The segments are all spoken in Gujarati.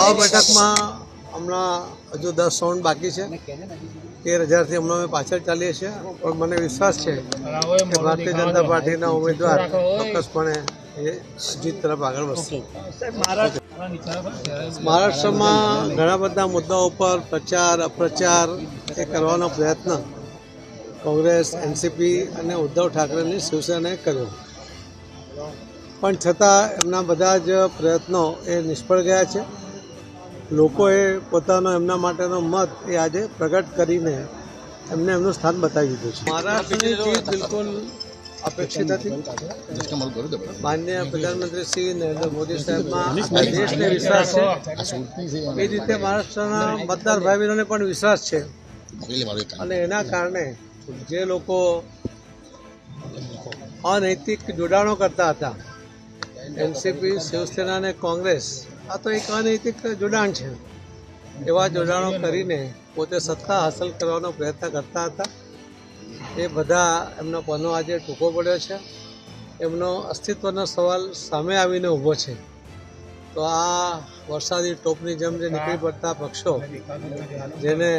નવા બેઠકમાં હમણાં હજુ દસ રાઉન્ડ બાકી છે. તેર હજારથી હમણાં અમે પાછળ ચાલીએ છીએ. પણ મને વિશ્વાસ છે કે ભારતીય જનતા પાર્ટીના ઉમેદવાર ચોક્કસપણે એ જીત તરફ આગળ વધશે. મહારાષ્ટ્રમાં ઘણા બધા મુદ્દાઓ પર પ્રચાર, અપ્રચાર એ કરવાનો પ્રયત્ન કોંગ્રેસ, એનસીપી અને ઉદ્ધવ ઠાકરેની શિવસેનાએ કર્યો. પણ છતાં એમના બધા જ પ્રયત્નો એ નિષ્ફળ ગયા છે. લોકોએ પોતાનો એમના માટેનો મત એ આજે પ્રગટ કરીને એમને એમનું સ્થાન બતાવી દીધું છે. મહારાષ્ટ્રની બિલકુલ અપેક્ષિત હતી. માન્ય પ્રધાનમંત્રી શ્રી નરેન્દ્ર મોદી સાહેબમાં દેશને વિશ્વાસ છે. એ રીતે મહારાષ્ટ્રના મતદાર ભાઈ બહેનોને પણ વિશ્વાસ છે. અને એના કારણે જે લોકો અનૈતિક જોડાણો કરતા હતા, એનસીપી, શિવસેના અને કોંગ્રેસ આ તો એક અનૈતિક જોડાણ છે. એવા જોડાણો કરીને પોતે સત્તા હાંસલ કરવાનો પ્રયત્ન કરતા હતા. એ બધા એમનો પનો આજે ટૂંકો પડ્યો છે. એમનો અસ્તિત્વનો સવાલ સામે આવીને ઊભો છે. તો આ વરસાદી ટોપની જેમ જે નીકળી પડતા પક્ષો, જેને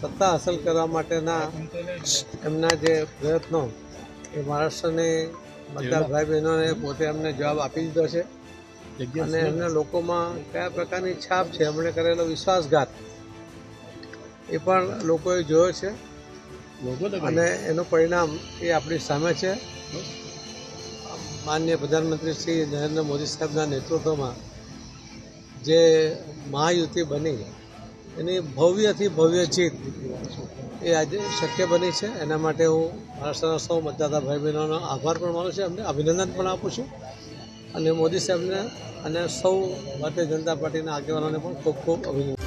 સત્તા હાંસલ કરવા માટેના એમના જે પ્રયત્નો, એ મહારાષ્ટ્રની બધા ભાઈ બહેનોને પોતે એમને જવાબ આપી દીધો છે. અને એમના લોકોમાં કયા પ્રકારની છાપ છે? એમણે કરેલો વિશ્વાસઘાત. એ પણ લોકોએ જોયો છે. અને એનું પરિણામ એ આપણી સામે છે. માનનીય પ્રધાનમંત્રી શ્રી નરેન્દ્ર મોદી સાહેબના નેતૃત્વમાં જે મહાયુતિ બની એની ભવ્યથી ભવ્ય જીત એ આજે શક્ય બની છે. એના માટે હું મહારાષ્ટ્રના સૌ મતદાતા ભાઈ બહેનોનો આભાર પણ માનું છું. એમને અભિનંદન પણ આપું છું. અને મોદી સાહેબને અને સૌ ભારતીય જનતા પાર્ટીના આગેવાનોને પણ ખૂબ ખૂબ અભિનંદન.